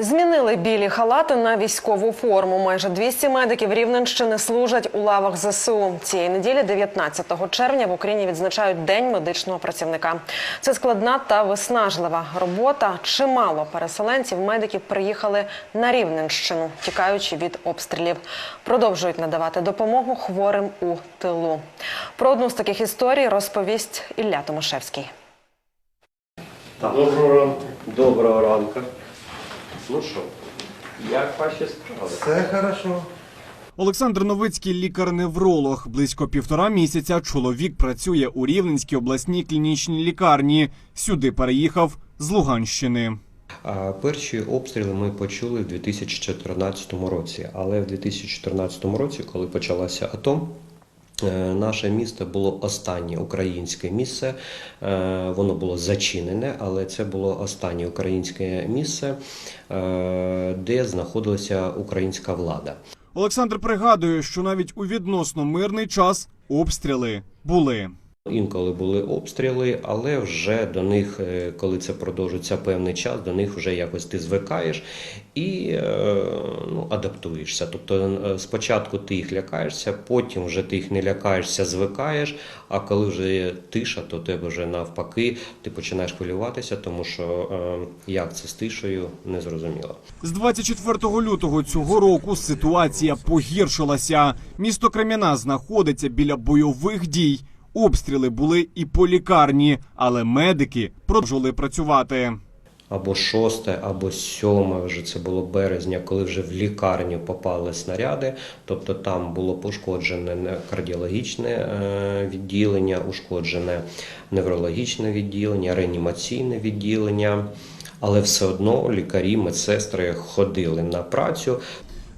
Змінили білі халати на військову форму. Майже 200 медиків Рівненщини служать у лавах ЗСУ. Цієї неділі, 19 червня, в Україні відзначають День медичного працівника. Це складна та виснажлива робота. Чимало переселенців медиків приїхали на Рівненщину, тікаючи від обстрілів. Продовжують надавати допомогу хворим у тилу. Про одну з таких історій розповість Ілля Томашевський. Доброго ранку. Доброго ранку. Ну що, як ваші справи? Все хорошо. Олександр Новицький, лікар-невролог. Близько півтора місяця чоловік працює у Рівненській обласній клінічній лікарні. Сюди переїхав з Луганщини. Перші обстріли ми почули в 2014 році. Але в 2014 році, коли почалася АТО, наше місто було останнє українське місце. Е, Воно було зачинене, але це було останнє українське місце, е, де знаходилася українська влада. Олександр пригадує, що навіть у відносно мирний час обстріли були. Інколи були обстріли, але вже до них, е, коли це продовжується певний час, до них вже якось ти звикаєш і е, ну, адаптуєшся. Тобто е, спочатку ти їх лякаєшся, потім вже ти їх не лякаєшся, звикаєш. А коли вже тиша, то тебе вже навпаки ти починаєш хвилюватися, тому що як це з тишею не зрозуміло. З 24 лютого цього року ситуація погіршилася. Місто Креміна знаходиться біля бойових дій. Обстріли були і по лікарні, але медики продовжували працювати. або 6, або 7, вже це було березня, коли вже в лікарню попали снаряди. Тобто там було пошкоджене не- кардіологічне е, відділення, ушкоджене неврологічне відділення, реанімаційне відділення. Але все одно лікарі, медсестри ходили на працю.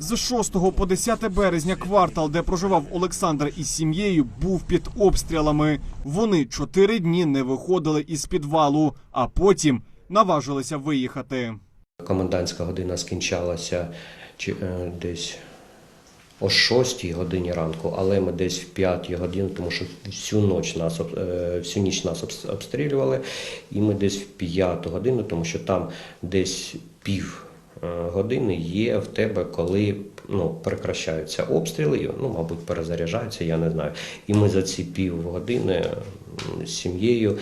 З 6 по 10 березня квартал, де проживав Олександр із сім'єю, був під обстрілами. Вони чотири дні не виходили із підвалу, а потім наважилися виїхати. Комендантська година скінчалася чи, е, десь о 6 годині ранку, але ми десь в 5 годині, тому що всю ніч нас е, всю ніч нас обстрілювали, і ми десь в 5 годину, тому що там десь пів. Е, Години є в тебе, коли ну, прекращаються обстріли, ну, мабуть, перезаряджаються, я не знаю. І ми за ці півгодини з сім'єю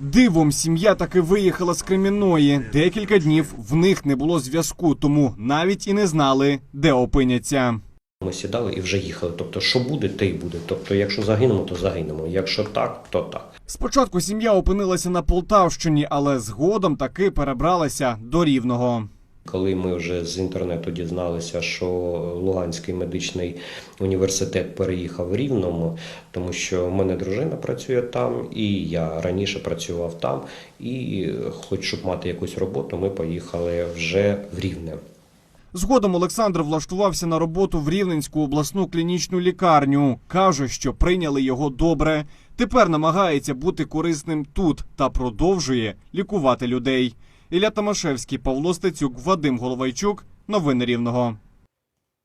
Дивом сім'я таки виїхала з Кремінної. Декілька днів в них не було зв'язку, тому навіть і не знали, де опиняться. Ми сідали і вже їхали. Тобто, що буде, те й буде. Тобто, якщо загинемо, то загинемо. Якщо так, то так. Спочатку сім'я опинилася на Полтавщині, але згодом таки перебралася до Рівного. Коли ми вже з інтернету дізналися, що Луганський медичний університет переїхав в Рівному, тому що в мене дружина працює там, і я раніше працював там. І, хоч щоб мати якусь роботу, ми поїхали вже в Рівне. Згодом Олександр влаштувався на роботу в Рівненську обласну клінічну лікарню. каже, що прийняли його добре. Тепер намагається бути корисним тут та продовжує лікувати людей. Ілля Томашевський, Павло Стецюк, Вадим Головайчук. Новини Рівного.